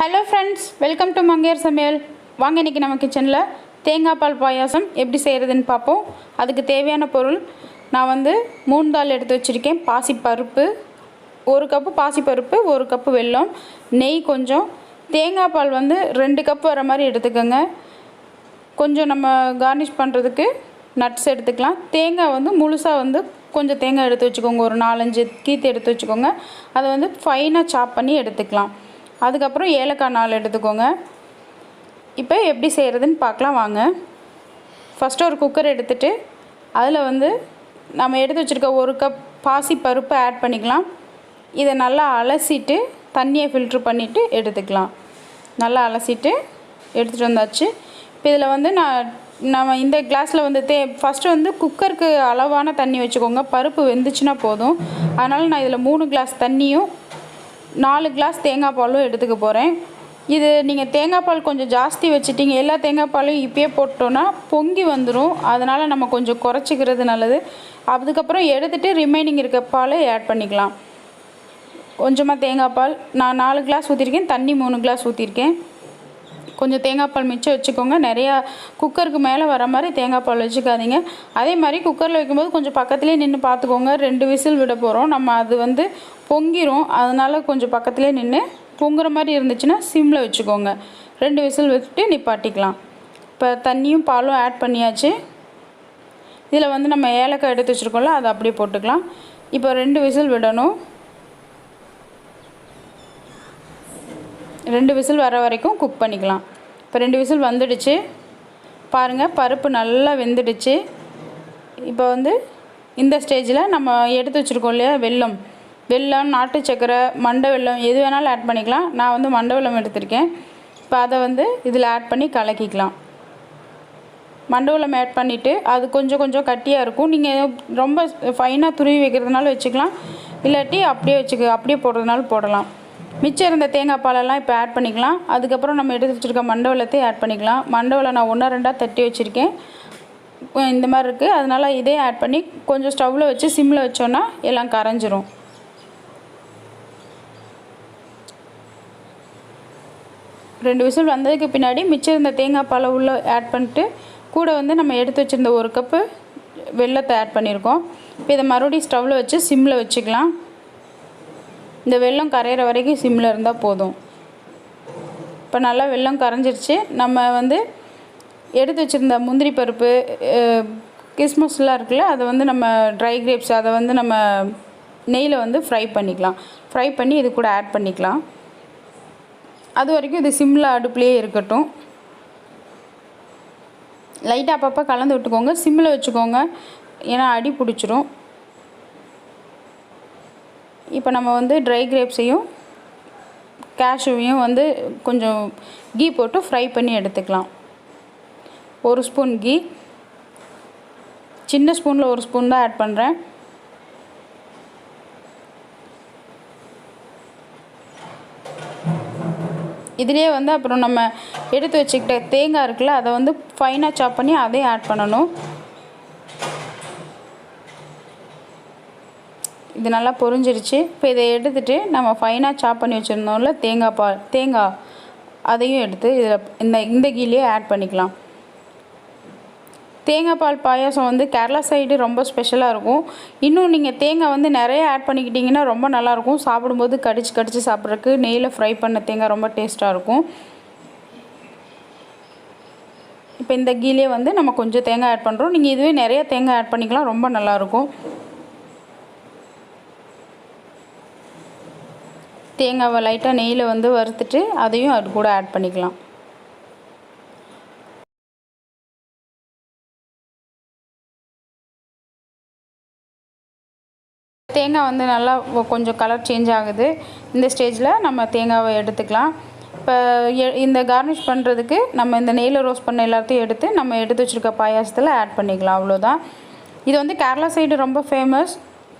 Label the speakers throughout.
Speaker 1: Hello friends welcome to மங்கையர் சமையல் வாங்க இன்றைக்கி நம்ம கிச்சனில் தேங்காய் பால் பாயாசம் எப்படி செய்கிறதுன்னு பார்ப்போம். அதுக்கு தேவையான பொருள் நான் வந்து மூணு தாள் எடுத்து வச்சுருக்கேன். பாசி பருப்பு ஒரு கப்பு பாசி பருப்பு ஒரு கப்பு வெல்லம் நெய் கொஞ்சம். தேங்காய் பால் வந்து ரெண்டு கப் வர மாதிரி எடுத்துக்கோங்க. கொஞ்சம் நம்ம கார்னிஷ் பண்ணுறதுக்கு நட்ஸ் எடுத்துக்கலாம். தேங்காய் வந்து முழுசாக வந்து கொஞ்சம் தேங்காய் எடுத்து வச்சுக்கோங்க. ஒரு நாலஞ்சு கீத்து எடுத்து வச்சுக்கோங்க. அதை வந்து ஃபைனாக சாப் பண்ணி எடுத்துக்கலாம். அதுக்கப்புறம் ஏலக்காய் நாலு எடுத்துக்கோங்க. இப்போ எப்படி செய்கிறதுன்னு பார்க்கலாம் வாங்க. ஃபஸ்ட்டு ஒரு குக்கர் எடுத்துகிட்டு அதில் வந்து நம்ம எடுத்து வச்சுருக்க ஒரு கப் பாசி பருப்பு ஆட் பண்ணிக்கலாம். இதை நல்லா அலசிட்டு தண்ணியை ஃபில்ட்ரு பண்ணிவிட்டு எடுத்துக்கலாம். நல்லா அலசிட்டு எடுத்துகிட்டு வந்தாச்சு. இப்போ இதில் வந்து நான் நம்ம இந்த கிளாஸில் வந்து தே ஃபஸ்ட்டு வந்து குக்கருக்கு அளவான தண்ணி வச்சுக்கோங்க. பருப்பு வெந்துச்சுன்னா போதும். அதனால் நான் இதில் மூணு கிளாஸ் தண்ணியும் நாலு கிளாஸ் தேங்காய் பாலும் எடுத்துக்க போகிறேன் இது நீங்கள் தேங்காய் பால் கொஞ்சம் ஜாஸ்தி வச்சுட்டீங்க. எல்லா தேங்காய் பாலும் இப்போயே போட்டோன்னா பொங்கி வந்துடும் அதனால் நம்ம கொஞ்சம் குறைச்சிக்கிறது நல்லது. அதுக்கப்புறம் எடுத்துகிட்டு ரிமைனிங் இருக்க பாலை ஆட் பண்ணிக்கலாம். கொஞ்சமாக தேங்காய் பால். நான் நாலு கிளாஸ் ஊற்றிருக்கேன் தண்ணி மூணு கிளாஸ் ஊற்றிருக்கேன் கொஞ்சம் தேங்காய் பால் மிச்சம் வச்சுக்கோங்க. நிறையா குக்கருக்கு மேலே வர மாதிரி தேங்காய் பால் வச்சுக்காதீங்க. அதே மாதிரி குக்கரில் வைக்கும்போது கொஞ்சம் பக்கத்துலேயே நின்று பார்த்துக்கோங்க. ரெண்டு விசில் விட போகிறோம் நம்ம அது வந்து பொங்கிரும். அதனால் கொஞ்சம் பக்கத்துலேயே நின்று பொங்குற மாதிரி இருந்துச்சுன்னா சிம்மில் வச்சுக்கோங்க. ரெண்டு விசில் வச்சுட்டு நிப்பாட்டிக்கலாம். இப்போ தண்ணியும் பாலும் ஆட் பண்ணியாச்சு. இதில் வந்து நம்ம ஏலக்காய் எடுத்து வச்சுருக்கோம்ல அதை அப்படியே போட்டுக்கலாம். இப்போ ரெண்டு விசில் விடணும். ரெண்டு விசில் வர வரைக்கும் குக் பண்ணிக்கலாம். இப்போ ரெண்டு விசில் வந்துடுச்சு. பாருங்கள் பருப்பு நல்லா வெந்துடுச்சு. இப்போ வந்து இந்த ஸ்டேஜில் நம்ம எடுத்து வச்சுருக்கோம் இல்லையா வெல்லம். வெல்லம் நாட்டு சக்கரை மண்டை வெல்லம் எது வேணாலும் ஆட் பண்ணிக்கலாம். நான் வந்து மண்டை வெல்லம் எடுத்திருக்கேன். இப்போ அதை வந்து இதில் ஆட் பண்ணி கலக்கிக்கலாம். மண்டை ஆட் பண்ணிவிட்டு அது கொஞ்சம் கொஞ்சம் கட்டியாக இருக்கும். நீங்கள் ரொம்ப ஃபைனாக துருவி வைக்கிறதுனால வச்சுக்கலாம். இல்லாட்டி அப்படியே வச்சுக்க அப்படியே போடுறதுனாலும் போடலாம். மிச்சம் இருந்த தேங்காய் பாலெல்லாம் இப்போ ஆட் பண்ணிக்கலாம். அதுக்கப்புறம் நம்ம எடுத்து வச்சுருக்க மண்டவளத்தையும் ஆட் பண்ணிக்கலாம். மண்டவலம் நான் ஒன்றா ரெண்டாக தட்டி வச்சுருக்கேன். இந்த மாதிரி இருக்குது அதனால் இதே ஆட் பண்ணி கொஞ்சம் ஸ்டவ்வில் வச்சு சிம்மில் வச்சோன்னா எல்லாம் கரைஞ்சிரும். ரெண்டு விசில் வந்ததுக்கு பின்னாடி மிச்சம் இருந்த தேங்காய் பாலை உள்ளே ஆட் பண்ணிட்டு கூட வந்து நம்ம எடுத்து வச்சுருந்த ஒரு கப்பு வெள்ளத்தை ஆட் பண்ணியிருக்கோம் இப்போ இதை மறுபடியும் ஸ்டவ்வில் வச்சு சிம்மில் வச்சுக்கலாம். இந்த வெள்ளம் கரையிற வரைக்கும் சிம்மில் இருந்தால் போதும். இப்போ நல்லா வெள்ளம் கரைஞ்சிருச்சு. நம்ம வந்து எடுத்து வச்சுருந்த முந்திரி பருப்பு கிஸ்மஸ்லாம் இருக்குல்ல அதை வந்து நம்ம ட்ரை கிரேப்ஸ் அதை வந்து நம்ம நெய்யில் வந்து ஃப்ரை பண்ணிக்கலாம். ஃப்ரை பண்ணி இது கூட ஆட் பண்ணிக்கலாம். அது வரைக்கும் இது சிம்மில் அடுப்புலேயே இருக்கட்டும். லைட்டாக அப்பப்போ கலந்து விட்டுக்கோங்க. சிம்மில் வச்சுக்கோங்க. ஏன்னா அடி பிடிச்சிரும். இப்போ நம்ம வந்து ட்ரை கிரேப்ஸையும் கேஷ்யூவையும் வந்து கொஞ்சம் கீ போட்டு ஃப்ரை பண்ணி எடுத்துக்கலாம். ஒரு ஸ்பூன் கீ சின்ன ஸ்பூனில் ஒரு ஸ்பூன் தான் ஆட் பண்ணுறேன் இதுலேயே வந்து அப்புறம் நம்ம எடுத்து வச்சுக்கிட்ட தேங்காய் இருக்குல்ல அதை வந்து ஃபைனாக சாப் பண்ணி அதையும் ஆட் பண்ணணும். இது நல்லா பொரிஞ்சிருச்சு. இப்போ இதை எடுத்துகிட்டு நம்ம ஃபைனாக சாப் பண்ணி வச்சுருந்தோம்ல தேங்காய் பால் தேங்காய் அதையும் எடுத்து இதில் இந்த இந்த கீழே ஆட் பண்ணிக்கலாம். தேங்காய் பால் பாயாசம் வந்து கேரளா சைடு ரொம்ப ஸ்பெஷலாக இருக்கும். இன்னும் நீங்கள் தேங்காய் வந்து நிறைய ஆட் பண்ணிக்கிட்டிங்கன்னா ரொம்ப நல்லாயிருக்கும் சாப்பிடும்போது கடிச்சு கடிச்சு சாப்பிட்றதுக்கு நெய்யில் ஃப்ரை பண்ண தேங்காய் ரொம்ப டேஸ்ட்டாக இருக்கும். இப்போ இந்த கீழே வந்து நம்ம கொஞ்சம் தேங்காய் ஆட் பண்ணுறோம் நீங்கள் இதுவே நிறைய தேங்காய் ஆட் பண்ணிக்கலாம். ரொம்ப நல்லாயிருக்கும் தேங்காவை லைட்டாக நெய்யில் வந்து வறுத்துட்டு அதையும் அது கூட ஆட் பண்ணிக்கலாம். தேங்காய் வந்து நல்லா கொஞ்சம் கலர் சேஞ்ச் ஆகுது. இந்த ஸ்டேஜில் நம்ம தேங்காவை எடுத்துக்கலாம். இப்போ இந்த கார்னிஷ் பண்ணுறதுக்கு நம்ம இந்த நெய்யில் ரோஸ்ட் பண்ண எல்லாத்தையும் எடுத்து நம்ம எடுத்து வச்சுருக்க பாயாசத்தில் ஆட் பண்ணிக்கலாம். அவ்வளோதான் இது வந்து கேரளா சைடு ரொம்ப ஃபேமஸ்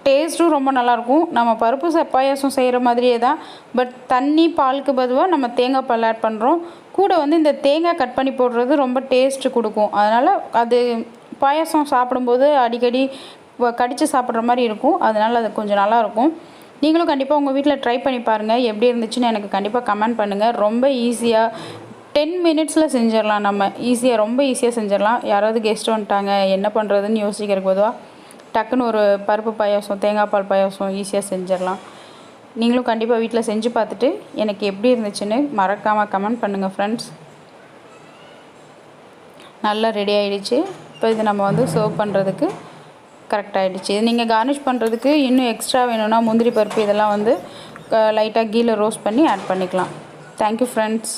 Speaker 1: டேஸ்ட்டும் ரொம்ப நல்லாயிருக்கும். நம்ம பருப்பு ச பாயாசம் செய்கிற மாதிரியே தான். பட் தண்ணி பாலுக்கு பதுவாக நம்ம தேங்காய் பால் ஆட் பண்ணுறோம் கூட வந்து இந்த தேங்காய் கட் பண்ணி போடுறது ரொம்ப டேஸ்ட்டு கொடுக்கும். அதனால் அது பாயாசம் சாப்பிடும்போது அடிக்கடி கடித்து சாப்பிட்ற மாதிரி இருக்கும். அதனால் அது கொஞ்சம் நல்லாயிருக்கும் நீங்களும் கண்டிப்பாக உங்கள் வீட்டில் ட்ரை பண்ணி பாருங்கள் எப்படி இருந்துச்சுன்னு எனக்கு கண்டிப்பாக கமெண்ட் பண்ணுங்கள் ரொம்ப ஈஸியாக டென் மினிட்ஸில் செஞ்சிடலாம் நம்ம. ஈஸியாக ரொம்ப ஈஸியாக செஞ்சிடலாம். யாராவது கெஸ்ட் வந்துட்டாங்க. என்ன பண்ணுறதுன்னு யோசிக்கிறதுக்கு பொதுவாக டக்குன்னு ஒரு பருப்பு பாயாசம் தேங்காய் பால் பாயாசம் ஈஸியாக செஞ்சிடலாம். நீங்களும் கண்டிப்பாக வீட்டில் செஞ்சு பார்த்துட்டு எனக்கு எப்படி இருந்துச்சுன்னு மறக்காமல் கமெண்ட் பண்ணுங்கள் ஃப்ரெண்ட்ஸ் நல்லா ரெடி ஆகிடுச்சு இப்போ இது நம்ம வந்து சர்வ் பண்ணுறதுக்கு கரெக்ட் ஆகிடுச்சு இது நீங்கள் கார்னிஷ் பண்ணுறதுக்கு இன்னும் எக்ஸ்ட்ரா வேணும்னா முந்திரி பருப்பு இதெல்லாம் வந்து லைட்டாக கீழே ரோஸ்ட் பண்ணி ஆட் பண்ணிக்கலாம். Thank you friends